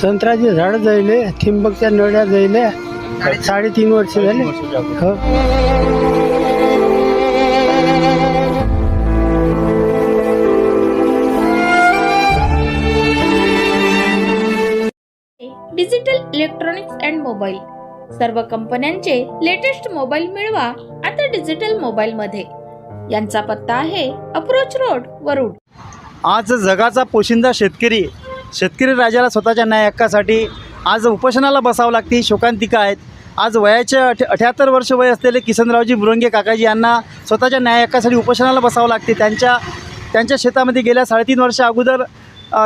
संत्र्याचे झाड जायले ठिंबकच्या नळ्या जायले साडेतीन वर्ष झाले. हो. डिजिटल इलेक्ट्रॉनिक्स अँड मोबाईल सर्व कंपन्यांचे लेटेस्ट मोबाईल मिळवा आता डिजिटल मोबाईल मध्ये. यांचा पत्ता आहे अप्रोच रोड वरुड. आज जगाचा पोशिंदा शेतकरी शेतकरी राजाला स्वतःच्या न्याय हक्कासाठी आज उपोषणाला बसावं लागते ही शोकांतिका आहेत. आज वयाचे अठ अठ्याहत्तर वर्ष वय असलेले किसनरावजी मुरंगे काकाजी यांना स्वतःच्या न्याय हक्कासाठी उपोषणाला बसावं लागते. त्यांच्या त्यांच्या शेतामध्ये गेल्या साडेतीन वर्षा अगोदर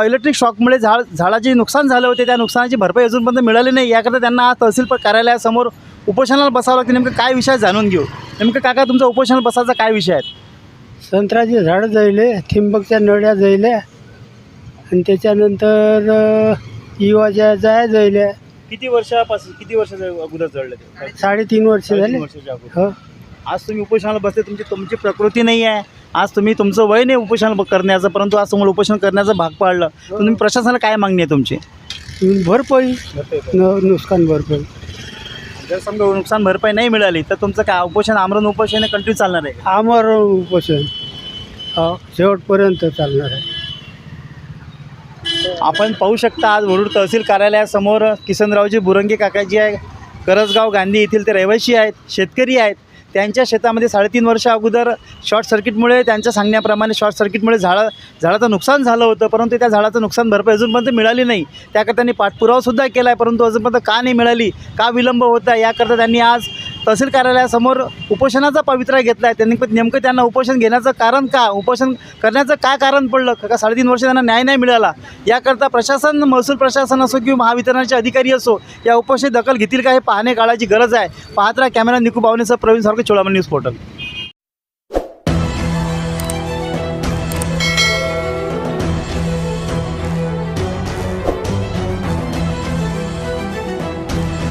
इलेक्ट्रिक शॉकमुळे झाड झाडाचे नुकसान झाले होते. त्या नुकसानाची भरपाई अजूनपर्यंत मिळाली नाही. याकरता त्यांना आज तहसील कार्यालयासमोर उपोषणाला बसावं लागते. नेमकं काय विषय जाणून घेऊ. नेमकं काका तुमचा उपोषणाला बसायचा काय विषय आहे? संत्र्याची झाडं जायले ठिंबकच्या नळ्या जायल्या आणि त्याच्यानंतर अ, युवाच्या जाया जायल्या. किती वर्षापासून किती वर्ष अगोदर जळले ते? साडेतीन वर्ष झाले. वर्षाच्या अगोदर. हो. आज तुम्ही उपोषणाला बसले तुमची तुमची प्रकृती नाही आहे. आज तुम्ही तुमचं वय नाही उपोषण ब- करण्याचं परंतु आज तुम्हाला उपोषण करण्याचं भाग पाडलं. तर तुम्ही प्रशासनाला काय मागणी आहे तुमची? भरपाई. न नुकसान भरपाई. जर समजा नुकसान भरपाई नाही मिळाली तर तुमचं काय उपोषण आमरण उपोषण कंटिन्यू चालणार आहे? आमर उपोषण. हो शेवटपर्यंत चालणार आहे. आपण पाहू शकता आज वरुड तहसील कार्यालयासमोर किसनरावजी बुरंगे काकाजी आहे. करसगाव गांधी येथील ते रहिवासी आहेत शेतकरी आहेत. त्यांच्या शेतामध्ये साडेतीन वर्ष अगोदर शॉर्ट सर्किटमुळे त्यांच्या सांगण्याप्रमाणे शॉर्ट सर्किटमुळे झाडं झाडाचं नुकसान झालं होतं परंतु त्या झाडाचं नुकसान भरपाई अजूनपर्यंत मिळाली नाही. त्याकरता त्यांनी पाठपुरावासुद्धा केला आहे परंतु अजूनपर्यंत का नाही मिळाली का विलंब होता याकरता त्यांनी आज तहसील कार्यालयासमोर उपोषणाचा पवित्रा घेतला आहे त्यांनी पण नेमकं त्यांना उपोषण घेण्याचं कारण का? उपोषण करण्याचं काय कारण पडलं? का साडेतीन वर्ष त्यांना न्याय नाही मिळाला. याकरता प्रशासन महसूल प्रशासन असो किंवा महावितरणाचे अधिकारी असो या उपोषण दखल घेतील का हे पाहणे काळाची गरज आहे. पाहत राहा कॅमेरा निकू बावनेसह प्रवीण सारखे चोळामण न्यूज पोर्टल.